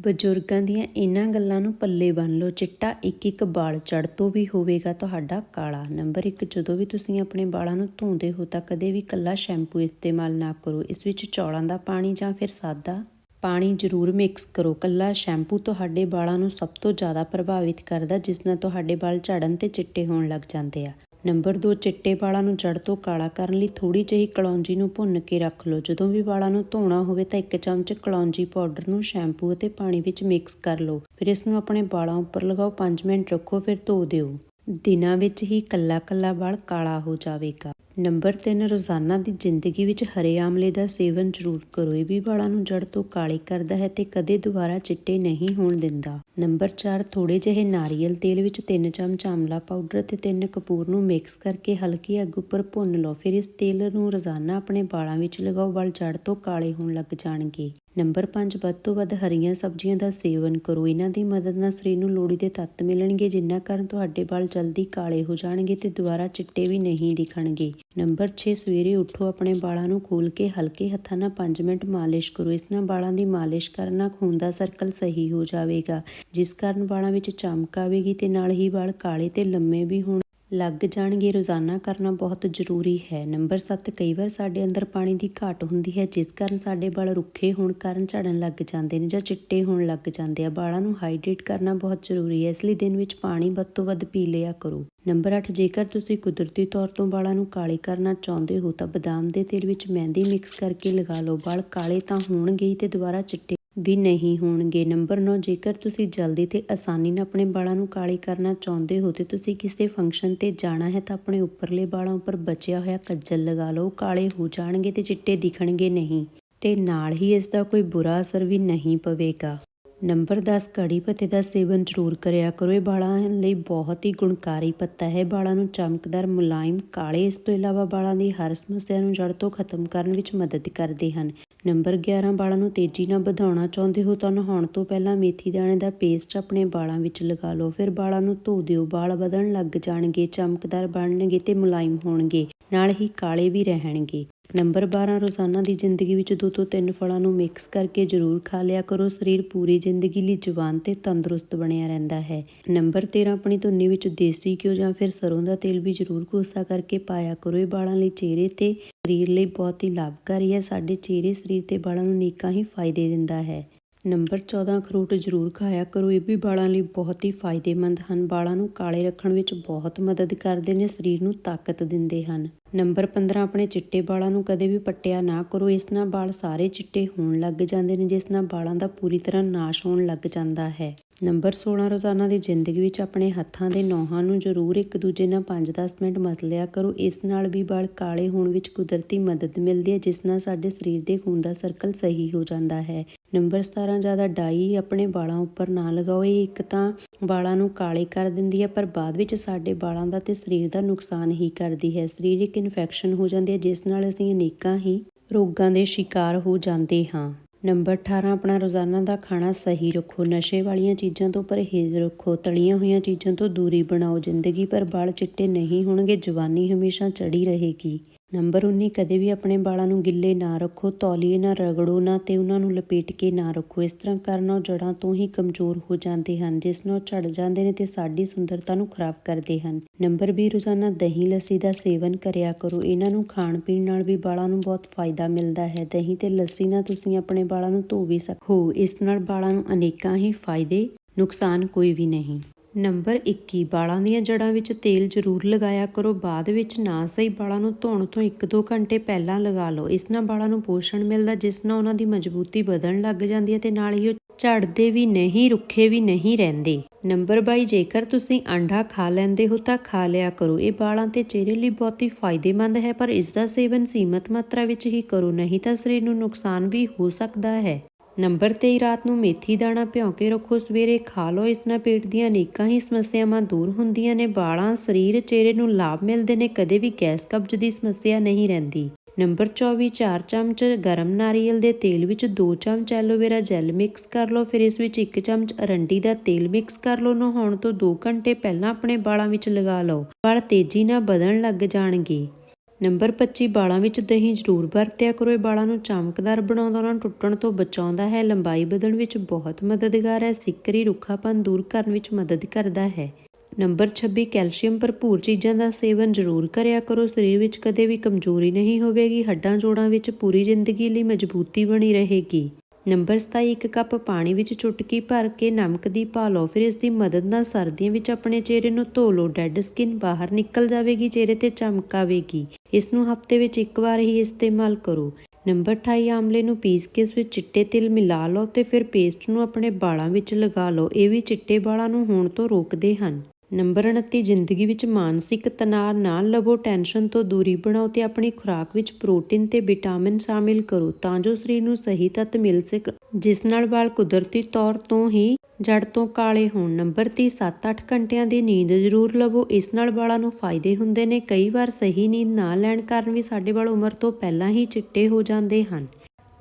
ਬਜ਼ੁਰਗਾਂ ਦੀਆਂ ਇਹਨਾਂ ਗੱਲਾਂ ਨੂੰ ਪੱਲੇ ਬੰਨ ਲਓ। ਚਿੱਟਾ ਇੱਕ ਇੱਕ ਵਾਲ ਚੜ੍ਹ ਤੋਂ ਵੀ ਹੋਵੇਗਾ। ਤੁਹਾਡਾ ਕਾਲਾ ਨੰਬਰ 1 ਜਦੋਂ ਵੀ ਤੁਸੀਂ ਆਪਣੇ ਵਾਲਾਂ ਨੂੰ ਧੋਂਦੇ ਹੋ ਤਾਂ ਕਦੇ ਵੀ ਕੱਲਾ ਸ਼ੈਂਪੂ ਇਸਤੇਮਾਲ ਨਾ ਕਰੋ। ਇਸ ਵਿੱਚ ਚੌਲਾਂ ਦਾ ਪਾਣੀ ਜਾਂ ਫਿਰ ਸਾਦਾ ਪਾਣੀ ਜ਼ਰੂਰ ਮਿਕਸ ਕਰੋ। ਕੱਲਾ ਸ਼ੈਂਪੂ ਤੁਹਾਡੇ ਵਾਲਾਂ ਨੂੰ ਸਭ ਤੋਂ ਜ਼ਿਆਦਾ ਪ੍ਰਭਾਵਿਤ ਕਰਦਾ, ਜਿਸ ਨਾਲ ਤੁਹਾਡੇ ਵਾਲ ਝੜਨ ਤੇ ਚਿੱਟੇ ਹੋਣ ਲੱਗ ਜਾਂਦੇ ਆ। ਨੰਬਰ 2 ਚਿੱਟੇ ਵਾਲਾਂ ਨੂੰ ਜੜ ਤੋਂ ਕਾਲਾ ਕਰਨ ਲਈ ਥੋੜੀ ਜਿਹੀ ਕਲੌਂਜੀ ਨੂੰ ਭੁੰਨ ਕੇ ਰੱਖ ਲਓ। ਜਦੋਂ ਵੀ ਵਾਲਾਂ ਨੂੰ ਧੋਣਾ ਹੋਵੇ ਤਾਂ ਇੱਕ ਚਮਚ ਕਲੌਂਜੀ ਪਾਊਡਰ ਨੂੰ ਸ਼ੈਂਪੂ ਅਤੇ ਪਾਣੀ ਵਿੱਚ ਮਿਕਸ ਕਰ ਲਓ। ਫਿਰ ਇਸ ਨੂੰ ਆਪਣੇ ਵਾਲਾਂ ਉੱਪਰ ਲਗਾਓ। 5 ਮਿੰਟ ਰੱਖੋ, ਫਿਰ ਧੋ ਦਿਓ। ਦਿਨਾਂ ਵਿੱਚ ਹੀ ਕੱਲਾ ਕੱਲਾ ਵਾਲ ਕਾਲਾ ਹੋ ਜਾਵੇਗਾ। ਨੰਬਰ 3 ਰੋਜ਼ਾਨਾ ਦੀ ਜ਼ਿੰਦਗੀ ਵਿੱਚ ਹਰੇ ਆਮਲੇ ਦਾ ਸੇਵਨ ਜ਼ਰੂਰ ਕਰੋ। ਇਹ ਵੀ ਵਾਲਾਂ ਨੂੰ ਜੜ ਤੋਂ ਕਾਲੇ ਕਰਦਾ ਹੈ ਤੇ ਕਦੇ ਦੁਬਾਰਾ ਚਿੱਟੇ ਨਹੀਂ ਹੋਣ ਦਿੰਦਾ। ਨੰਬਰ 4 ਥੋੜੇ ਜਿਹੇ ਨਾਰੀਅਲ ਤੇਲ ਵਿੱਚ 3 ਚਮਚ ਆਮਲਾ ਪਾਊਡਰ ਤੇ 3 ਕਪੂਰ ਨੂੰ ਮਿਕਸ ਕਰਕੇ ਹਲਕੀ ਅੱਗ ਉੱਪਰ ਭੁੰਨ ਲਓ। ਫਿਰ ਇਸ ਤੇਲ ਨੂੰ ਰੋਜ਼ਾਨਾ ਆਪਣੇ ਵਾਲਾਂ ਵਿੱਚ ਲਗਾਓ। ਵਾਲ ਜੜ ਤੋਂ ਕਾਲੇ ਹੋਣ ਲੱਗ ਜਾਣਗੇ। ਨੰਬਰ 5 ਵੱਧ ਤੋਂ ਵੱਧ ਹਰੀਆਂ ਸਬਜ਼ੀਆਂ ਦਾ ਸੇਵਨ ਕਰੋ। ਇਹਨਾਂ ਦੀ ਮਦਦ ਨਾਲ ਸਰੀਰ ਨੂੰ ਲੋੜੀ ਦੇ ਤੱਤ ਮਿਲਣਗੇ, ਜਿੰਨਾ ਕਾਰਨ ਤੁਹਾਡੇ ਵਾਲ ਜਲਦੀ ਕਾਲੇ ਹੋ ਜਾਣਗੇ ਤੇ ਦੁਬਾਰਾ ਚਿੱਟੇ ਵੀ ਨਹੀਂ ਦਿਖਣਗੇ। ਨੰਬਰ 6 ਸਵੇਰੇ ਉੱਠੋ, ਆਪਣੇ ਵਾਲਾਂ ਨੂੰ ਖੋਲ ਕੇ ਹਲਕੇ ਹੱਥਾਂ ਨਾਲ 5 ਮਿੰਟ ਮਾਲਿਸ਼ ਕਰੋ। ਇਸ ਨਾਲ ਵਾਲਾਂ ਦੀ ਮਾਲਿਸ਼ ਕਰਨ ਨਾਲ ਖੂਨ ਦਾ ਸਰਕਲ ਸਹੀ ਹੋ ਜਾਵੇਗਾ, ਜਿਸ ਕਾਰਨ ਵਾਲਾਂ ਵਿੱਚ ਚਮਕ ਆਵੇਗੀ ਤੇ ਨਾਲ ਹੀ ਵਾਲ ਕਾਲੇ ਤੇ ਲੰਮੇ ਵੀ ਹੋਣ ਲੱਗ ਜਾਣਗੇ। ਰੋਜ਼ਾਨਾ ਕਰਨਾ ਬਹੁਤ ਜ਼ਰੂਰੀ ਹੈ। ਨੰਬਰ 7 ਕਈ ਵਾਰ ਸਾਡੇ ਅੰਦਰ ਪਾਣੀ ਦੀ ਘਾਟ ਹੁੰਦੀ ਹੈ, ਜਿਸ ਕਾਰਨ ਸਾਡੇ ਵਾਲ ਰੁੱਖੇ ਹੋਣ ਕਾਰਨ ਝੜਨ ਲੱਗ ਜਾਂਦੇ ਨੇ ਜਾਂ ਚਿੱਟੇ ਹੋਣ ਲੱਗ ਜਾਂਦੇ ਆ। ਵਾਲਾਂ ਨੂੰ ਹਾਈਡਰੇਟ ਕਰਨਾ ਬਹੁਤ ਜ਼ਰੂਰੀ ਹੈ। ਇਸ ਲਈ ਦਿਨ ਵਿੱਚ ਪਾਣੀ ਵੱਧ ਤੋਂ ਵੱਧ ਪੀ ਲਿਆ ਕਰੋ। ਨੰਬਰ 8 ਜੇਕਰ ਤੁਸੀਂ ਕੁਦਰਤੀ ਤੌਰ ਤੋਂ ਵਾਲਾਂ ਨੂੰ ਕਾਲੇ ਕਰਨਾ ਚਾਹੁੰਦੇ ਹੋ ਤਾਂ ਬਦਾਮ ਦੇ ਤੇਲ ਵਿੱਚ ਮਹਿੰਦੀ ਮਿਕਸ ਕਰਕੇ ਲਗਾ ਲਓ। ਵਾਲ ਕਾਲੇ ਤਾਂ ਹੋਣਗੇ ਹੀ ਤੇ ਦੁਬਾਰਾ ਚਿੱਟੇ ਵੀ ਨਹੀਂ ਹੋਣਗੇ। ਨੰਬਰ 9 ਜੇਕਰ ਤੁਸੀਂ ਜਲਦੀ ਤੇ ਆਸਾਨੀ ਨਾਲ ਆਪਣੇ ਵਾਲਾਂ ਨੂੰ ਕਾਲੇ ਕਰਨਾ ਚਾਹੁੰਦੇ ਹੋ ਤੇ ਤੁਸੀਂ ਕਿਸੇ ਫੰਕਸ਼ਨ ਤੇ ਜਾਣਾ ਹੈ ਤਾਂ ਆਪਣੇ ਉੱਪਰਲੇ ਵਾਲਾਂ ਉੱਪਰ ਬਚਿਆ ਹੋਇਆ ਕੱਜਲ ਲਗਾ ਲਓ। ਕਾਲੇ ਹੋ ਜਾਣਗੇ ਤੇ ਚਿੱਟੇ ਦਿਖਣਗੇ ਨਹੀਂ ਤੇ ਨਾਲ ਹੀ ਇਸ ਦਾ ਕੋਈ ਬੁਰਾ ਅਸਰ ਵੀ ਨਹੀਂ ਪਵੇਗਾ। ਨੰਬਰ 10 ਕੜੀ ਪੱਤੇ ਦਾ ਸੇਵਨ ਜ਼ਰੂਰ ਕਰਿਆ ਕਰੋ। ਇਹ ਵਾਲਾਂ ਲਈ ਬਹੁਤ ਹੀ ਗੁਣਕਾਰੀ ਪੱਤਾ ਹੈ। ਵਾਲਾਂ ਨੂੰ ਚਮਕਦਾਰ ਮੁਲਾਇਮ ਕਾਲੇ ਇਸ ਤੋਂ ਇਲਾਵਾ ਵਾਲਾਂ ਦੀ ਹਰ ਸਮੱਸਿਆ ਨੂੰ ਜੜ ਤੋਂ ਖਤਮ ਕਰਨ ਵਿੱਚ ਮਦਦ ਕਰਦੇ ਹਨ। ਨੰਬਰ 11 ਵਾਲਾਂ ਨੂੰ ਤੇਜ਼ੀ ਨਾਲ ਵਧਾਉਣਾ ਚਾਹੁੰਦੇ ਹੋ ਤਾਂ ਨਹਾਉਣ ਤੋਂ ਪਹਿਲਾਂ ਮੇਥੀ ਦਾਣੇ ਦਾ ਪੇਸਟ ਆਪਣੇ ਵਾਲਾਂ ਵਿੱਚ ਲਗਾ ਲਓ। ਫਿਰ ਵਾਲਾਂ ਨੂੰ ਧੋ ਦਿਓ। ਵਾਲ ਵਧਣ ਲੱਗ ਜਾਣਗੇ, ਚਮਕਦਾਰ ਬਣਨਗੇ ਤੇ ਮੁਲਾਇਮ ਹੋਣਗੇ। ਨਾਲ ਹੀ ਕਾਲੇ ਵੀ ਰਹਿਣਗੇ। ਨੰਬਰ 12 ਰੋਜ਼ਾਨਾ ਦੀ ਜ਼ਿੰਦਗੀ ਵਿੱਚ ਦੋ ਤੋਂ ਤਿੰਨ ਫਲਾਂ ਨੂੰ ਮਿਕਸ ਕਰਕੇ ਜ਼ਰੂਰ ਖਾ ਲਿਆ ਕਰੋ। ਸਰੀਰ ਪੂਰੀ ਜ਼ਿੰਦਗੀ ਲਈ ਜਵਾਨ ਤੇ ਤੰਦਰੁਸਤ ਬਣਿਆ ਰਹਿੰਦਾ ਹੈ। ਨੰਬਰ 13 ਆਪਣੀ ਧੁੰਨੀ ਵਿੱਚ ਦੇਸੀ ਘਿਓ ਜਾਂ ਫਿਰ ਸਰੋਂ ਦਾ ਤੇਲ ਵੀ ਜ਼ਰੂਰ ਕੋਸਾ ਕਰਕੇ ਪਾਇਆ ਕਰੋ। ਇਹ ਵਾਲਾਂ ਲਈ ਚਿਹਰੇ ਤੇ ਸਰੀਰ ਲਈ ਬਹੁਤ ਹੀ ਲਾਭਕਾਰੀ ਹੈ। ਸਾਡੇ ਚਿਹਰੇ ਸਰੀਰ ਤੇ ਵਾਲਾਂ ਨੂੰ ਨੇਕਾਂ ਹੀ ਫਾਇਦੇ ਦਿੰਦਾ ਹੈ। ਨੰਬਰ 14 ਅਖਰੋਟ ਜ਼ਰੂਰ ਖਾਇਆ ਕਰੋ। ਇਹ ਵੀ ਵਾਲਾਂ ਲਈ ਬਹੁਤ ਹੀ ਫਾਇਦੇਮੰਦ ਹਨ। ਵਾਲਾਂ ਨੂੰ ਕਾਲੇ ਰੱਖਣ ਵਿੱਚ ਬਹੁਤ ਮਦਦ ਕਰਦੇ ਨੇ, ਸਰੀਰ ਨੂੰ ਤਾਕਤ ਦਿੰਦੇ ਹਨ। ਨੰਬਰ 15 ਆਪਣੇ ਚਿੱਟੇ ਵਾਲਾਂ ਨੂੰ ਕਦੇ ਵੀ ਪੱਟਿਆ ਨਾ ਕਰੋ। ਇਸ ਨਾਲ ਵਾਲ ਸਾਰੇ ਚਿੱਟੇ ਹੋਣ ਲੱਗ ਜਾਂਦੇ ਨੇ, ਜਿਸ ਨਾਲ ਵਾਲਾਂ ਦਾ ਪੂਰੀ ਤਰ੍ਹਾਂ ਨਾਸ਼ ਹੋਣ ਲੱਗ ਜਾਂਦਾ ਹੈ। ਨੰਬਰ 16 ਰੋਜ਼ਾਨਾ ਦੀ ਜ਼ਿੰਦਗੀ ਵਿੱਚ ਆਪਣੇ ਹੱਥਾਂ ਦੇ ਨੌਹਾਂ ਨੂੰ ਜ਼ਰੂਰ ਇੱਕ ਦੂਜੇ ਨਾਲ 5-10 ਮਿੰਟ ਮਸਲਿਆ ਕਰੋ। ਇਸ ਨਾਲ ਵੀ ਵਾਲ ਕਾਲੇ ਹੋਣ ਵਿੱਚ ਕੁਦਰਤੀ ਮਦਦ ਮਿਲਦੀ ਹੈ, ਜਿਸ ਨਾਲ ਸਾਡੇ ਸਰੀਰ ਦੇ ਖੂਨ ਦਾ ਸਰਕਲ ਸਹੀ ਹੋ ਜਾਂਦਾ ਹੈ। ਨੰਬਰ 17 ਜ਼ਿਆਦਾ ਡਾਈ ਆਪਣੇ ਵਾਲਾਂ ਉੱਪਰ ਨਾ ਲਗਾਓ। ਇਹ ਇੱਕ ਤਾਂ ਵਾਲਾਂ ਨੂੰ ਕਾਲੇ ਕਰ ਦਿੰਦੀ ਹੈ, ਪਰ ਬਾਅਦ ਵਿੱਚ ਸਾਡੇ ਵਾਲਾਂ ਦਾ ਤੇ ਸਰੀਰ ਦਾ ਨੁਕਸਾਨ ਹੀ ਕਰਦੀ ਹੈ। ਸਰੀਰਕ ਇਨਫੈਕਸ਼ਨ ਹੋ ਜਾਂਦੀ ਹੈ, ਜਿਸ ਨਾਲ ਅਸੀਂ ਅਨੇਕਾਂ ਹੀ ਰੋਗਾਂ ਦੇ ਸ਼ਿਕਾਰ ਹੋ ਜਾਂਦੇ ਹਾਂ। ਨੰਬਰ 18 ਆਪਣਾ ਰੋਜ਼ਾਨਾ ਦਾ ਖਾਣਾ ਸਹੀ ਰੱਖੋ। ਨਸ਼ੇ ਵਾਲੀਆਂ ਚੀਜ਼ਾਂ ਤੋਂ ਪਰਹੇਜ਼ ਰੱਖੋ। ਤਲੀਆਂ ਹੋਈਆਂ ਚੀਜ਼ਾਂ ਤੋਂ ਦੂਰੀ ਬਣਾਓ। ਜ਼ਿੰਦਗੀ ਭਰ ਵਾਲ ਚਿੱਟੇ ਨਹੀਂ ਹੋਣਗੇ, ਜਵਾਨੀ ਹਮੇਸ਼ਾ ਚੜੀ ਰਹੇਗੀ। ਨੰਬਰ 19 ਕਦੇ ਵੀ ਆਪਣੇ ਵਾਲਾਂ ਨੂੰ ਗਿੱਲੇ ਨਾ ਰੱਖੋ, ਤੌਲੀਏ ਨਾਲ ਰਗੜੋ, ਨਾ ਤੇ ਉਹਨਾਂ ਨੂੰ ਲਪੇਟ ਕੇ ਨਾ ਰੱਖੋ। ਇਸ ਤਰ੍ਹਾਂ ਕਰਨ ਨਾਲ ਜੜਾਂ ਤੋਂ ਹੀ ਕਮਜ਼ੋਰ ਹੋ ਜਾਂਦੇ ਹਨ, ਜਿਸ ਨਾਲ ਝੜ ਜਾਂਦੇ ਨੇ ਤੇ ਸਾਡੀ ਸੁੰਦਰਤਾ ਨੂੰ ਖਰਾਬ ਕਰਦੇ ਹਨ। ਨੰਬਰ 20 ਰੋਜ਼ਾਨਾ ਦਹੀਂ, ਲੱਸੀ ਦਾ ਸੇਵਨ ਕਰਿਆ ਕਰੋ। ਇਹਨਾਂ ਨੂੰ ਖਾਣ ਪੀਣ ਨਾਲ ਵੀ ਵਾਲਾਂ ਨੂੰ ਬਹੁਤ ਫਾਇਦਾ ਮਿਲਦਾ ਹੈ। ਦਹੀਂ ਤੇ ਲੱਸੀ ਨਾਲ ਤੁਸੀਂ ਆਪਣੇ ਵਾਲਾਂ ਨੂੰ ਧੋ ਵੀ ਸਕੋ ਇਸ ਨਾਲ ਵਾਲਾਂ ਨੂੰ ਅਨੇਕਾਂ ਹੀ ਫਾਇਦੇ, ਨੁਕਸਾਨ ਕੋਈ ਵੀ ਨਹੀਂ। ਨੰਬਰ 21 ਵਾਲਾਂ ਦੀਆਂ ਜੜਾਂ ਵਿੱਚ ਤੇਲ ਜ਼ਰੂਰ ਲਗਾਇਆ ਕਰੋ। ਬਾਅਦ ਵਿੱਚ ਨਾ ਸਹੀ ਬਾਲਾਂ ਨੂੰ ਧੋਣ ਤੋਂ 1-2 ਘੰਟੇ ਪਹਿਲਾਂ ਲਗਾ ਲਓ। ਇਸ ਨਾਲ ਵਾਲਾਂ ਨੂੰ ਪੋਸ਼ਣ ਮਿਲਦਾ, ਜਿਸ ਨਾਲ ਉਹਨਾਂ ਦੀ ਮਜ਼ਬੂਤੀ ਵਧਣ ਲੱਗ ਜਾਂਦੀ ਹੈ ਤੇ ਨਾਲ ਹੀ ਉਹ ਝੜਦੇ ਵੀ ਨਹੀਂ, ਰੁੱਖੇ ਵੀ ਨਹੀਂ ਰਹਿੰਦੇ। ਨੰਬਰ 22 ਜੇਕਰ ਤੁਸੀਂ ਅੰਡਾ ਖਾ ਲੈਂਦੇ ਹੋ ਤਾਂ ਖਾ ਲਿਆ ਕਰੋ। ਇਹ ਬਾਲਾਂ ਤੇ ਚਿਹਰੇ ਲਈ ਬਹੁਤ ਹੀ ਫਾਇਦੇਮੰਦ ਹੈ, ਪਰ ਇਸ ਦਾ ਸੇਵਨ ਸੀਮਤ ਮਾਤਰਾ ਵਿੱਚ ਹੀ ਕਰੋ, ਨਹੀਂ ਤਾਂ ਸਰੀਰ ਨੂੰ ਨੁਕਸਾਨ ਵੀ ਹੋ ਸਕਦਾ ਹੈ। ਨੰਬਰ 23 ਰਾਤ ਨੂੰ ਮੇਥੀ ਦਾਣਾ ਭਿਉਂ ਕੇ ਰੱਖੋ। ਸਵੇਰੇ ਖਾ ਲਓ। ਇਸ ਨਾਲ ਪੇਟ ਦੀਆਂ ਅਨੇਕਾਂ ਹੀ ਸਮੱਸਿਆਵਾਂ ਦੂਰ ਹੁੰਦੀਆਂ ਨੇ। ਵਾਲਾਂ, ਸਰੀਰ, ਚਿਹਰੇ ਨੂੰ ਲਾਭ ਮਿਲਦੇ ਨੇ। ਕਦੇ ਵੀ ਗੈਸ ਕਬਜ਼ ਦੀ ਸਮੱਸਿਆ ਨਹੀਂ ਰਹਿੰਦੀ। ਨੰਬਰ 24 4 ਚਮਚ ਗਰਮ ਨਾਰੀਅਲ ਦੇ ਤੇਲ ਵਿੱਚ 2 ਚਮਚ ਐਲੋਵੇਰਾ ਜੈਲ ਮਿਕਸ ਕਰ ਲਓ। ਫਿਰ ਇਸ ਵਿੱਚ 1 ਚਮਚ ਅਰੰਡੀ ਦਾ ਤੇਲ ਮਿਕਸ ਕਰ ਲਓ। ਨਹਾਉਣ ਤੋਂ 2 ਘੰਟੇ ਪਹਿਲਾਂ ਆਪਣੇ ਵਾਲਾਂ ਵਿੱਚ ਲਗਾ ਲਓ। ਵਾਲ ਤੇਜ਼ੀ ਨਾਲ ਵਧਣ ਲੱਗ ਜਾਣਗੇ। ਨੰਬਰ 25 ਵਾਲਾਂ ਵਿੱਚ ਦਹੀਂ ਜ਼ਰੂਰ ਵਰਤਿਆ ਕਰੋ। ਇਹ ਵਾਲਾਂ ਨੂੰ ਚਮਕਦਾਰ ਬਣਾਉਂਦਾ ਉਹਨਾਂ ਨੂੰ ਟੁੱਟਣ ਤੋਂ ਬਚਾਉਂਦਾ ਹੈ। ਲੰਬਾਈ ਵਧਣ ਵਿੱਚ ਬਹੁਤ ਮਦਦਗਾਰ ਹੈ। ਸਿੱਕਰੀ ਰੁੱਖਾਪਨ ਦੂਰ ਕਰਨ ਵਿੱਚ ਮਦਦ ਕਰਦਾ ਹੈ। ਨੰਬਰ 26 ਕੈਲਸ਼ੀਅਮ ਭਰਪੂਰ ਚੀਜ਼ਾਂ ਦਾ ਸੇਵਨ ਜ਼ਰੂਰ ਕਰਿਆ ਕਰੋ। ਸਰੀਰ ਵਿੱਚ ਕਦੇ ਵੀ ਕਮਜ਼ੋਰੀ ਨਹੀਂ ਹੋਵੇਗੀ। ਹੱਡਾਂ ਜੋੜਾਂ ਵਿੱਚ ਪੂਰੀ ਜ਼ਿੰਦਗੀ ਲਈ ਮਜ਼ਬੂਤੀ ਬਣੀ ਰਹੇਗੀ। ਨੰਬਰ 27 ਇੱਕ ਕੱਪ ਪਾਣੀ ਵਿੱਚ ਚੁਟਕੀ ਭਰ ਕੇ ਨਮਕ ਦੀ ਪਾ ਲਓ। ਫਿਰ ਇਸ ਦੀ ਮਦਦ ਨਾਲ ਸਰਦੀਆਂ ਵਿੱਚ ਆਪਣੇ ਚਿਹਰੇ ਨੂੰ ਧੋ ਲਓ। ਡੈੱਡ ਸਕਿਨ ਬਾਹਰ ਨਿਕਲ ਜਾਵੇਗੀ, ਚਿਹਰੇ ਤੇ ਚਮਕ ਆਵੇਗੀ ਇਸ ਨੂੰ ਹਫ਼ਤੇ ਵਿੱਚ ਇੱਕ ਵਾਰ ਹੀ ਇਸਤੇਮਾਲ ਕਰੋ। ਨੰਬਰ 28 ਆਮਲੇ ਨੂੰ ਪੀਸ ਕੇ ਇਸ ਵਿੱਚ ਚਿੱਟੇ ਤਿਲ ਮਿਲਾ ਲਓ ਤੇ ਫਿਰ ਪੇਸਟ ਨੂੰ ਆਪਣੇ ਵਾਲਾਂ ਵਿੱਚ ਲਗਾ ਲਓ। ਇਹ ਵੀ ਚਿੱਟੇ ਵਾਲਾਂ ਨੂੰ ਹੋਣ ਤੋਂ ਰੋਕਦੇ ਹਨ। ਨੰਬਰ 29 ਜ਼ਿੰਦਗੀ ਵਿੱਚ ਮਾਨਸਿਕ ਤਣਾਅ ਨਾ ਲਵੋ, ਟੈਨਸ਼ਨ ਤੋਂ ਦੂਰੀ ਬਣਾਓ ਤੇ ਆਪਣੀ ਖੁਰਾਕ ਵਿੱਚ ਪ੍ਰੋਟੀਨ ਤੇ ਵਿਟਾਮਿਨ ਸ਼ਾਮਿਲ ਕਰੋ ਤਾਂ ਜੋ ਸਰੀਰ ਨੂੰ ਸਹੀ ਤੱਤ ਮਿਲ ਸਕੇ। ਜਿਸ ਨਾਲ ਵਾਲ ਕੁਦਰਤੀ ਤੌਰ ਤੋਂ ਹੀ ਜੜ ਤੋਂ ਕਾਲੇ ਹੋਣ। ਨੰਬਰ 30 7-8 ਘੰਟਿਆਂ ਦੀ ਨੀਂਦ ਜ਼ਰੂਰ ਲਵੋ। ਇਸ ਨਾਲ ਵਾਲਾਂ ਨੂੰ ਫਾਇਦੇ ਹੁੰਦੇ ਨੇ। ਕਈ ਵਾਰ ਸਹੀ ਨੀਂਦ ਨਾ ਲੈਣ ਕਾਰਨ ਵੀ ਸਾਡੇ ਵਾਲ ਉਮਰ ਤੋਂ ਪਹਿਲਾਂ ਹੀ ਚਿੱਟੇ ਹੋ ਜਾਂਦੇ ਹਨ।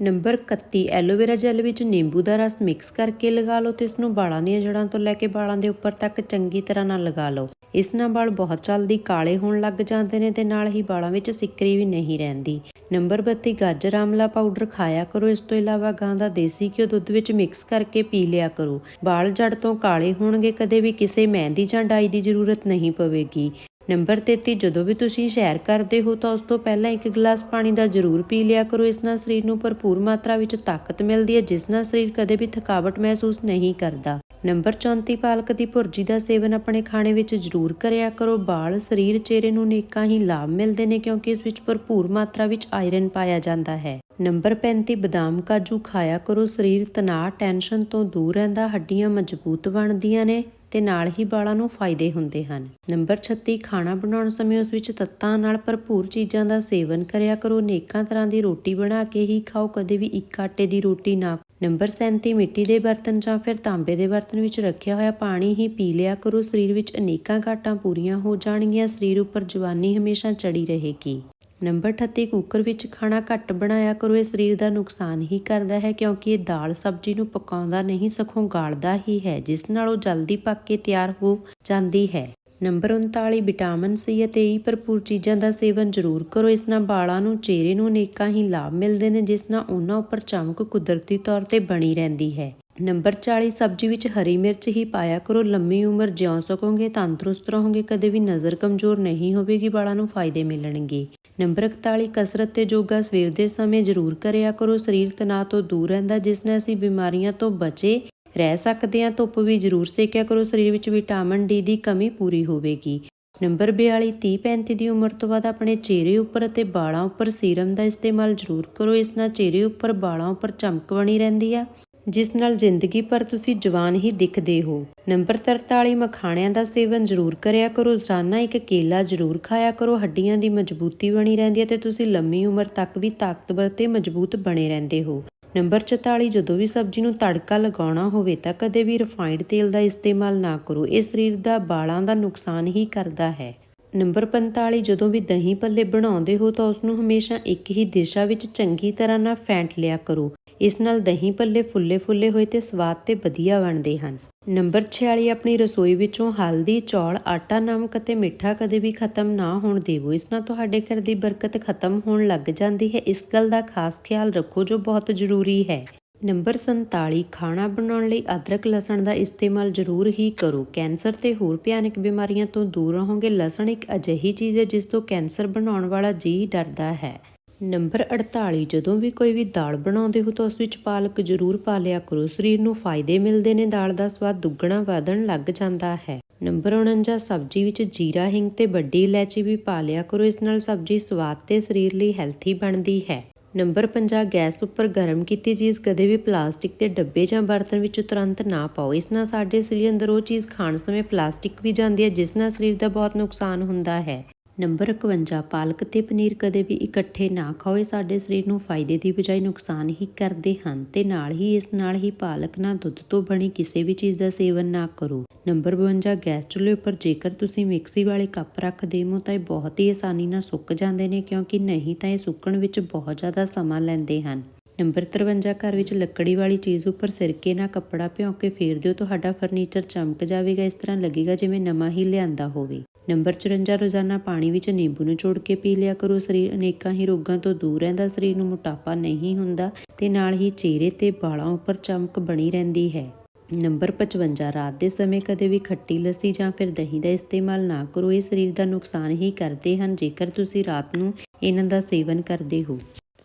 ਨੰਬਰ 31 ਐਲੋਵੇਰਾ ਜੈਲ ਵਿੱਚ ਨਿੰਬੂ ਦਾ ਰਸ ਮਿਕਸ ਕਰਕੇ ਲਗਾ ਲਓ ਤੇ ਇਸ ਨੂੰ ਵਾਲਾਂ ਦੀਆਂ ਜੜਾਂ ਤੋਂ ਲੈ ਕੇ ਵਾਲਾਂ ਦੇ ਉੱਪਰ ਤੱਕ ਚੰਗੀ ਤਰ੍ਹਾਂ ਨਾਲ ਲਗਾ ਲਓ। ਇਸ ਨਾਲ ਬਾਲ ਬਹੁਤ ਜਲਦੀ ਕਾਲੇ ਹੋਣ ਲੱਗ ਜਾਂਦੇ ਨੇ ਤੇ ਨਾਲ ਹੀ ਬਾਲਾਂ ਵਿੱਚ ਸਿੱਕਰੀ ਵੀ ਨਹੀਂ ਰਹਿੰਦੀ। ਨੰਬਰ 32 ਗਾਜਰ ਆਮਲਾ ਪਾਊਡਰ ਖਾਇਆ ਕਰੋ। ਇਸ ਤੋਂ ਇਲਾਵਾ ਗਾਂ ਦਾ ਦੇਸੀ ਘਿਓ ਦੁੱਧ ਵਿੱਚ ਮਿਕਸ ਕਰਕੇ ਪੀ ਲਿਆ ਕਰੋ। ਬਾਲ ਜੜ ਤੋਂ ਕਾਲੇ ਹੋਣਗੇ, ਕਦੇ ਵੀ ਕਿਸੇ ਮਹਿੰਦੀ ਜਾਂ ਡਾਈ ਦੀ ਜ਼ਰੂਰਤ ਨਹੀਂ ਪਵੇਗੀ। ਨੰਬਰ 33 ਜਦੋਂ ਵੀ ਤੁਸੀਂ ਸੈਰ ਕਰਦੇ ਹੋ ਤਾਂ ਉਸ ਤੋਂ ਪਹਿਲਾਂ ਇੱਕ ਗਲਾਸ ਪਾਣੀ ਦਾ ਜ਼ਰੂਰ ਪੀ ਲਿਆ ਕਰੋ। ਇਸ ਨਾਲ ਸਰੀਰ ਨੂੰ ਭਰਪੂਰ ਮਾਤਰਾ ਵਿੱਚ ਤਾਕਤ ਮਿਲਦੀ ਹੈ, ਜਿਸ ਨਾਲ ਸਰੀਰ ਕਦੇ ਵੀ ਥਕਾਵਟ ਮਹਿਸੂਸ ਨਹੀਂ ਕਰਦਾ। ਨੰਬਰ 34 ਪਾਲਕ ਦੀ ਭੁਰਜੀ ਦਾ ਸੇਵਨ ਆਪਣੇ ਖਾਣੇ ਵਿੱਚ ਜ਼ਰੂਰ ਕਰਿਆ ਕਰੋ। ਬਾਲ ਸਰੀਰ ਚਿਹਰੇ ਨੂੰ ਨੇਕਾਂ ਹੀ ਲਾਭ ਮਿਲਦੇ ਨੇ, ਕਿਉਂਕਿ ਇਸ ਵਿੱਚ ਭਰਪੂਰ ਮਾਤਰਾ ਵਿੱਚ ਆਇਰਨ ਪਾਇਆ ਜਾਂਦਾ ਹੈ। ਨੰਬਰ 35 ਬਦਾਮ ਕਾਜੂ ਖਾਇਆ ਕਰੋ। ਸਰੀਰ ਤਣਾਅ, ਟੈਨਸ਼ਨ ਤੋਂ ਦੂਰ ਰਹਿੰਦਾ, ਹੱਡੀਆਂ ਮਜ਼ਬੂਤ ਬਣਦੀਆਂ ਨੇ। ਤੇ ਨਾਲ ਹੀ ਵਾਲਾਂ ਨੂੰ ਫਾਇਦੇ ਹੁੰਦੇ ਹਨ। ਨੰਬਰ 36 ਖਾਣਾ ਬਣਾਉਣ ਸਮੇਂ ਉਸ ਵਿੱਚ ਤੱਤਾਂ ਨਾਲ ਭਰਪੂਰ ਚੀਜ਼ਾਂ ਦਾ ਸੇਵਨ ਕਰਿਆ ਕਰੋ। ਨੇਕਾਂ ਤਰ੍ਹਾਂ ਦੀ ਰੋਟੀ ਬਣਾ ਕੇ ਹੀ ਖਾਓ, ਕਦੇ ਵੀ ਇੱਕ ਆਟੇ ਦੀ ਰੋਟੀ ਨਾ ਨੰਬਰ 37 ਮਿੱਟੀ ਦੇ ਬਰਤਨ ਜਾਂ ਫਿਰ ਤਾਂਬੇ ਦੇ ਬਰਤਨ ਵਿੱਚ ਰੱਖਿਆ ਹੋਇਆ ਪਾਣੀ ਹੀ ਪੀ ਲਿਆ ਕਰੋ। ਸਰੀਰ ਵਿੱਚ ਅਨੇਕਾਂ ਘਾਟਾਂ ਪੂਰੀਆਂ ਹੋ ਜਾਣਗੀਆਂ। ਸਰੀਰ ਉੱਪਰ ਜਵਾਨੀ ਹਮੇਸ਼ਾ ਚੜੀ ਰਹੇਗੀ। ਨੰਬਰ 38 ਕੁੱਕਰ ਵਿੱਚ ਖਾਣਾ ਘੱਟ ਬਣਾਇਆ ਕਰੋ, ਇਹ ਸਰੀਰ ਦਾ ਨੁਕਸਾਨ ਹੀ ਕਰਦਾ ਹੈ, ਕਿਉਂਕਿ ਇਹ ਦਾਲ ਸਬਜ਼ੀ ਨੂੰ ਪਕਾਉਂਦਾ ਨਹੀਂ ਸਖੋਂ ਗਾਲਦਾ ਹੀ ਹੈ, ਜਿਸ ਨਾਲ ਉਹ ਜਲਦੀ ਪੱਕ ਕੇ ਤਿਆਰ ਹੋ ਜਾਂਦੀ ਹੈ। ਨੰਬਰ 39 ਵਿਟਾਮਿਨ ਸੀ ਅਤੇ ਈ ਭਰਪੂਰ ਚੀਜ਼ਾਂ ਦਾ ਸੇਵਨ ਜ਼ਰੂਰ ਕਰੋ, ਇਸ ਨਾਲ ਵਾਲਾਂ ਨੂੰ, ਚਿਹਰੇ ਨੂੰ ਅਨੇਕਾਂ ਹੀ ਲਾਭ ਮਿਲਦੇ ਨੇ, ਜਿਸ ਨਾਲ ਉਹਨਾਂ ਉੱਪਰ ਚਮਕ ਕੁਦਰਤੀ ਤੌਰ ਤੇ ਬਣੀ ਰਹਿੰਦੀ ਹੈ। ਨੰਬਰ 40 ਸਬਜ਼ੀ ਵਿੱਚ ਹਰੀ ਮਿਰਚ ਹੀ ਪਾਇਆ ਕਰੋ। ਲੰਮੀ ਉਮਰ ਜਿਉ ਸਕੋਗੇ, ਤੰਦਰੁਸਤ ਰਹੋਗੇ, ਕਦੇ ਵੀ ਨਜ਼ਰ ਕਮਜ਼ੋਰ ਨਹੀਂ ਹੋਵੇਗੀ, ਵਾਲਾਂ ਨੂੰ ਫਾਇਦੇ ਮਿਲਣਗੇ। ਨੰਬਰ 41 ਕਸਰਤ ਤੇ ਯੋਗਾ ਸਵੇਰ ਦੇ ਸਮੇਂ ਜ਼ਰੂਰ ਕਰਿਆ ਕਰੋ। ਸਰੀਰ ਤਣਾਅ ਤੋਂ ਦੂਰ ਰਹਿੰਦਾ, ਜਿਸ ਨਾਲ ਅਸੀਂ ਬਿਮਾਰੀਆਂ ਤੋਂ ਬਚੇ ਰਹਿ ਸਕਦੇ ਹਾਂ। ਧੁੱਪ ਵੀ ਜ਼ਰੂਰ ਸੇਕਿਆ ਕਰੋ। ਸਰੀਰ ਵਿੱਚ ਵਿਟਾਮਿਨ ਡੀ ਦੀ ਕਮੀ ਪੂਰੀ ਹੋਵੇਗੀ। ਨੰਬਰ 42 30 35 ਦੀ ਉਮਰ ਤੋਂ ਬਾਅਦ ਆਪਣੇ ਚਿਹਰੇ ਉੱਪਰ ਅਤੇ ਬਾਲਾਂ ਉੱਪਰ ਸੀਰਮ ਦਾ ਇਸਤੇਮਾਲ ਜ਼ਰੂਰ ਕਰੋ। ਇਸ ਨਾਲ ਚਿਹਰੇ ਉੱਪਰ ਵਾਲਾਂ ਉੱਪਰ ਚਮਕ ਬਣੀ ਰਹਿੰਦੀ ਆ। ਜਿਸ ਨਾਲ ਜ਼ਿੰਦਗੀ ਭਰ ਤੁਸੀਂ ਜਵਾਨ ਹੀ ਦਿਖਦੇ ਹੋ। ਨੰਬਰ 43 ਮਖਾਣਿਆਂ ਦਾ ਸੇਵਨ ਜ਼ਰੂਰ ਕਰਿਆ ਕਰੋ। ਰੋਜ਼ਾਨਾ ਇੱਕ ਕੇਲਾ ਜ਼ਰੂਰ ਖਾਇਆ ਕਰੋ। ਹੱਡੀਆਂ ਦੀ ਮਜ਼ਬੂਤੀ ਬਣੀ ਰਹਿੰਦੀ ਹੈ ਤੇ ਤੁਸੀਂ ਲੰਮੀ ਉਮਰ ਤੱਕ ਵੀ ਤਾਕਤਵਰ ਤੇ ਮਜ਼ਬੂਤ ਬਣੇ ਰਹਿੰਦੇ ਹੋ। ਨੰਬਰ 44 ਜਦੋਂ ਵੀ ਸਬਜ਼ੀ ਨੂੰ ਤੜਕਾ ਲਗਾਉਣਾ ਹੋਵੇ ਤਾਂ ਕਦੇ ਵੀ ਰਿਫਾਈਨਡ ਤੇਲ ਦਾ ਇਸਤੇਮਾਲ ਨਾ ਕਰੋ। ਇਹ ਸਰੀਰ ਦਾ ਬਾਲਾਂ ਦਾ ਨੁਕਸਾਨ ਹੀ ਕਰਦਾ ਹੈ। ਨੰਬਰ 45 ਜਦੋਂ ਵੀ ਦਹੀਂ ਭੱਲੇ ਬਣਾਉਂਦੇ ਹੋ ਤਾਂ ਉਸ ਨੂੰ ਹਮੇਸ਼ਾ ਇੱਕ ਹੀ ਦਿਸ਼ਾ ਵਿੱਚ ਚੰਗੀ ਤਰ੍ਹਾਂ ਨਾਲ ਫੈਂਟ ਲਿਆ ਕਰੋ। ਇਸ ਨਾਲ ਦਹੀਂ ਭੱਲੇ ਫੁੱਲੇ-ਫੁੱਲੇ ਹੋਏ ਤੇ ਸਵਾਦ ਤੇ ਵਧੀਆ ਬਣਦੇ ਹਨ। ਨੰਬਰ 46 ਆਪਣੀ ਰਸੋਈ ਵਿੱਚੋਂ ਹਲਦੀ, ਚੌਲ, ਆਟਾ, ਨਮਕ ਅਤੇ ਮਿੱਠਾ ਕਦੇ ਵੀ ਖਤਮ ਨਾ ਹੋਣ ਦੇਵੋ। ਇਸ ਨਾਲ ਤੁਹਾਡੇ ਘਰ ਦੀ ਬਰਕਤ ਖਤਮ ਹੋਣ ਲੱਗ ਜਾਂਦੀ ਹੈ। ਇਸ ਗੱਲ ਦਾ ਖਾਸ ਖਿਆਲ ਰੱਖੋ ਜੋ ਬਹੁਤ ਜ਼ਰੂਰੀ ਹੈ। ਨੰਬਰ 47 ਖਾਣਾ ਬਣਾਉਣ ਲਈ ਅਦਰਕ ਲਸਣ ਦਾ ਇਸਤੇਮਾਲ ਜ਼ਰੂਰ ਹੀ ਕਰੋ। ਕੈਂਸਰ ਤੇ ਹੋਰ ਭਿਆਨਕ ਬਿਮਾਰੀਆਂ ਤੋਂ ਦੂਰ ਰਹੋਗੇ। ਲਸਣ ਇੱਕ ਅਜਿਹੀ ਚੀਜ਼ ਹੈ ਜਿਸ ਤੋਂ ਕੈਂਸਰ ਬਣਾਉਣ ਵਾਲਾ ਜੀ ਡਰਦਾ ਹੈ। ਨੰਬਰ 48 ਜਦੋਂ ਵੀ ਕੋਈ ਵੀ ਦਾਲ ਬਣਾਉਂਦੇ ਹੋ ਤਾਂ ਉਸ ਵਿੱਚ ਪਾਲਕ ਜ਼ਰੂਰ ਪਾ ਲਿਆ ਕਰੋ। ਸਰੀਰ ਨੂੰ ਫਾਇਦੇ ਮਿਲਦੇ ਨੇ, ਦਾਲ ਦਾ ਸਵਾਦ ਦੁੱਗਣਾ ਵਧਣ ਲੱਗ ਜਾਂਦਾ ਹੈ। ਨੰਬਰ 49 ਸਬਜ਼ੀ ਵਿੱਚ ਜੀਰਾ, ਹਿੰਗ ਤੇ ਵੱਡੀ ਇਲਾਇਚੀ ਵੀ ਪਾ ਲਿਆ ਕਰੋ। ਇਸ ਨਾਲ ਸਬਜ਼ੀ ਸਵਾਦ ਤੇ ਸਰੀਰ ਲਈ ਹੈਲਥੀ ਬਣਦੀ ਹੈ। ਨੰਬਰ 50 ਗੈਸ ਉੱਪਰ ਗਰਮ ਕੀਤੀ ਚੀਜ਼ ਕਦੇ ਵੀ ਪਲਾਸਟਿਕ ਦੇ ਡੱਬੇ ਜਾਂ ਬਰਤਨ ਵਿੱਚ ਤੁਰੰਤ ਨਾ ਪਾਓ। ਇਸ ਨਾਲ ਸਾਡੇ ਸਰੀਰ ਅੰਦਰ ਉਹ ਚੀਜ਼ ਖਾਣ ਸਮੇਂ ਪਲਾਸਟਿਕ ਵੀ ਜਾਂਦੀ ਹੈ, ਜਿਸ ਨਾਲ ਸਰੀਰ ਦਾ ਬਹੁਤ ਨੁਕਸਾਨ ਹੁੰਦਾ ਹੈ। ਨੰਬਰ 51 ਪਾਲਕ ਤੇ ਪਨੀਰ ਕਦੇ ਵੀ ਇਕੱਠੇ ਨਾ ਖਾਓ ਇਹ ਸਾਡੇ ਸਰੀਰ ਨੂੰ ਫਾਇਦੇ ਦੀ ਬਜਾਏ ਨੁਕਸਾਨ ਹੀ ਕਰਦੇ ਹਨ ਤੇ ਨਾਲ ਹੀ ਇਸ ਨਾਲ ਹੀ ਪਾਲਕ ਨਾਲ ਦੁੱਧ ਤੋਂ ਬਣੀ ਕਿਸੇ ਵੀ ਚੀਜ਼ ਦਾ ਸੇਵਨ ਨਾ ਕਰੋ। ਨੰਬਰ 52 ਗੈਸ ਚੁੱਲ੍ਹੇ ਉੱਪਰ ਜੇਕਰ ਤੁਸੀਂ ਮਿਕਸੀ ਵਾਲੇ ਕੱਪ ਰੱਖ ਦੇਵੋ ਤਾਂ ਇਹ ਬਹੁਤ ਹੀ ਆਸਾਨੀ ਨਾਲ ਸੁੱਕ ਜਾਂਦੇ ਨੇ, ਕਿਉਂਕਿ ਨਹੀਂ ਤਾਂ ਇਹ ਸੁੱਕਣ ਵਿੱਚ ਬਹੁਤ ਜ਼ਿਆਦਾ ਸਮਾਂ ਲੈਂਦੇ ਹਨ। ਨੰਬਰ 53 ਘਰ ਵਿੱਚ ਲੱਕੜੀ ਵਾਲੀ ਚੀਜ਼ ਉੱਪਰ ਸਿਰਕੇ ਨਾਲ ਕੱਪੜਾ ਭਿਉਂ ਕੇ ਫੇਰ ਦਿਓ, ਤੁਹਾਡਾ ਫਰਨੀਚਰ ਚਮਕ ਜਾਵੇਗਾ, ਇਸ ਤਰ੍ਹਾਂ ਲੱਗੇਗਾ ਜਿਵੇਂ ਨਵਾਂ ਹੀ ਲਿਆਂਦਾ ਹੋਵੇ। ਨੰਬਰ 54 ਰੋਜ਼ਾਨਾ ਪਾਣੀ ਵਿੱਚ ਨਿੰਬੂ ਨਿਚੋੜ ਕੇ ਪੀ ਲਿਆ ਕਰੋ। ਸਰੀਰ ਅਨੇਕਾਂ ਹੀ ਰੋਗਾਂ ਤੋਂ ਦੂਰ ਰਹਿੰਦਾ। ਸਰੀਰ ਨੂੰ ਮੋਟਾਪਾ ਨਹੀਂ ਹੁੰਦਾ ਤੇ ਨਾਲ ਹੀ ਚਿਹਰੇ ਤੇ ਵਾਲਾਂ ਉੱਪਰ ਚਮਕ ਬਣੀ ਰਹਿੰਦੀ ਹੈ। ਨੰਬਰ 55 ਰਾਤ ਦੇ ਸਮੇਂ ਕਦੇ ਵੀ ਖੱਟੀ ਲੱਸੀ ਜਾਂ ਫਿਰ ਦਹੀਂ ਦਾ ਇਸਤੇਮਾਲ ਨਾ ਕਰੋ। ਇਹ ਸਰੀਰ ਦਾ ਨੁਕਸਾਨ ਹੀ ਕਰਦੇ ਹਨ। ਜੇਕਰ ਤੁਸੀਂ ਰਾਤ ਨੂੰ ਇਹਨਾਂ ਦਾ ਸੇਵਨ ਕਰਦੇ ਹੋ।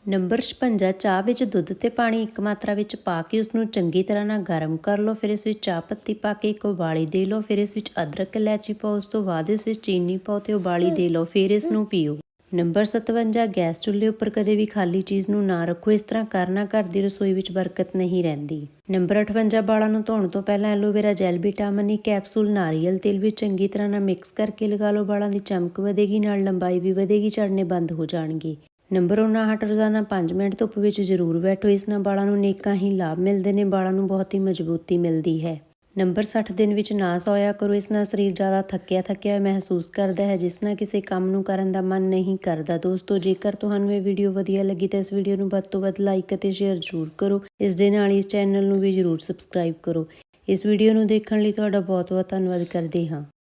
ਨੰਬਰ 56 ਚਾਹ ਵਿੱਚ ਦੁੱਧ ਤੇ ਪਾਣੀ ਇੱਕ ਮਾਤਰਾ ਵਿੱਚ ਪਾ ਕੇ ਉਸ ਨੂੰ ਚੰਗੀ ਤਰ੍ਹਾਂ ਨਾਲ ਗਰਮ ਕਰ ਲਓ। ਫਿਰ ਇਸ ਵਿੱਚ ਚਾਹ ਪੱਤੀ ਪਾ ਕੇ ਇੱਕ ਉਬਾਲੀ ਦੇ ਲਓ। ਫਿਰ ਇਸ ਵਿੱਚ ਅਦਰਕ ਇਲਾਇਚੀ ਪਾਓ, ਉਸ ਤੋਂ ਬਾਅਦ ਇਸ ਵਿੱਚ ਚੀਨੀ ਪਾਓ ਤੇ ਉਬਾਲੀ ਦੇ ਲਓ। ਫਿਰ ਇਸ ਨੂੰ ਪੀਓ। ਨੰਬਰ 57 ਗੈਸ ਚੁੱਲ੍ਹੇ ਉੱਪਰ ਕਦੇ ਵੀ ਖਾਲੀ ਚੀਜ਼ ਨੂੰ ਨਾ ਰੱਖੋ। ਇਸ ਤਰ੍ਹਾਂ ਕਰਨਾ ਘਰ ਦੀ ਰਸੋਈ ਵਿੱਚ ਬਰਕਤ ਨਹੀਂ ਰਹਿੰਦੀ। ਨੰਬਰ 58 ਵਾਲਾਂ ਨੂੰ ਧੋਣ ਤੋਂ ਪਹਿਲਾਂ aloe vera gel, vitamin E capsule, ਨਾਰੀਅਲ ਤੇਲ ਵਿੱਚ ਚੰਗੀ ਤਰ੍ਹਾਂ ਨਾਲ ਮਿਕਸ ਕਰਕੇ ਲਗਾ ਲਓ। ਵਾਲਾਂ ਦੀ ਚਮਕ ਵਧੇਗੀ, ਨਾਲ ਲੰਬਾਈ ਵੀ ਵਧੇਗੀ, ਝੜਨੇ ਬੰਦ ਹੋ ਜਾਣਗੇ। ਨੰਬਰ 59 ਰੋਜ਼ਾਨਾ 5 ਮਿੰਟ ਧੁੱਪ ਵਿੱਚ ਜ਼ਰੂਰ ਬੈਠੋ। ਇਸ ਨਾਲ ਵਾਲਾਂ ਨੂੰ ਨੇਕਾਂ ਹੀ ਲਾਭ ਮਿਲਦੇ ਨੇ, ਵਾਲਾਂ ਨੂੰ ਬਹੁਤ ਹੀ ਮਜ਼ਬੂਤੀ ਮਿਲਦੀ ਹੈ। ਨੰਬਰ 60 ਦਿਨ ਵਿੱਚ ਨਾ ਸੋਇਆ ਕਰੋ। ਇਸ ਨਾਲ ਸਰੀਰ ਜ਼ਿਆਦਾ ਥੱਕਿਆ ਥੱਕਿਆ ਮਹਿਸੂਸ ਕਰਦਾ ਹੈ, ਜਿਸ ਨਾਲ ਕਿਸੇ ਕੰਮ ਨੂੰ ਕਰਨ ਦਾ ਮਨ ਨਹੀਂ ਕਰਦਾ। ਦੋਸਤੋ, ਜੇਕਰ ਤੁਹਾਨੂੰ ਇਹ ਵੀਡੀਓ ਵਧੀਆ ਲੱਗੀ ਤਾਂ ਇਸ ਵੀਡੀਓ ਨੂੰ ਵੱਧ ਤੋਂ ਵੱਧ ਲਾਈਕ ਅਤੇ ਸ਼ੇਅਰ ਜ਼ਰੂਰ ਕਰੋ। ਇਸ ਦੇ ਨਾਲ ਹੀ ਇਸ ਚੈਨਲ ਨੂੰ ਵੀ ਜ਼ਰੂਰ ਸਬਸਕ੍ਰਾਈਬ ਕਰੋ। ਇਸ ਵੀਡੀਓ ਨੂੰ ਦੇਖਣ ਲਈ ਤੁਹਾਡਾ ਬਹੁਤ ਬਹੁਤ ਧੰਨਵਾਦ ਕਰਦੇ ਹਾਂ।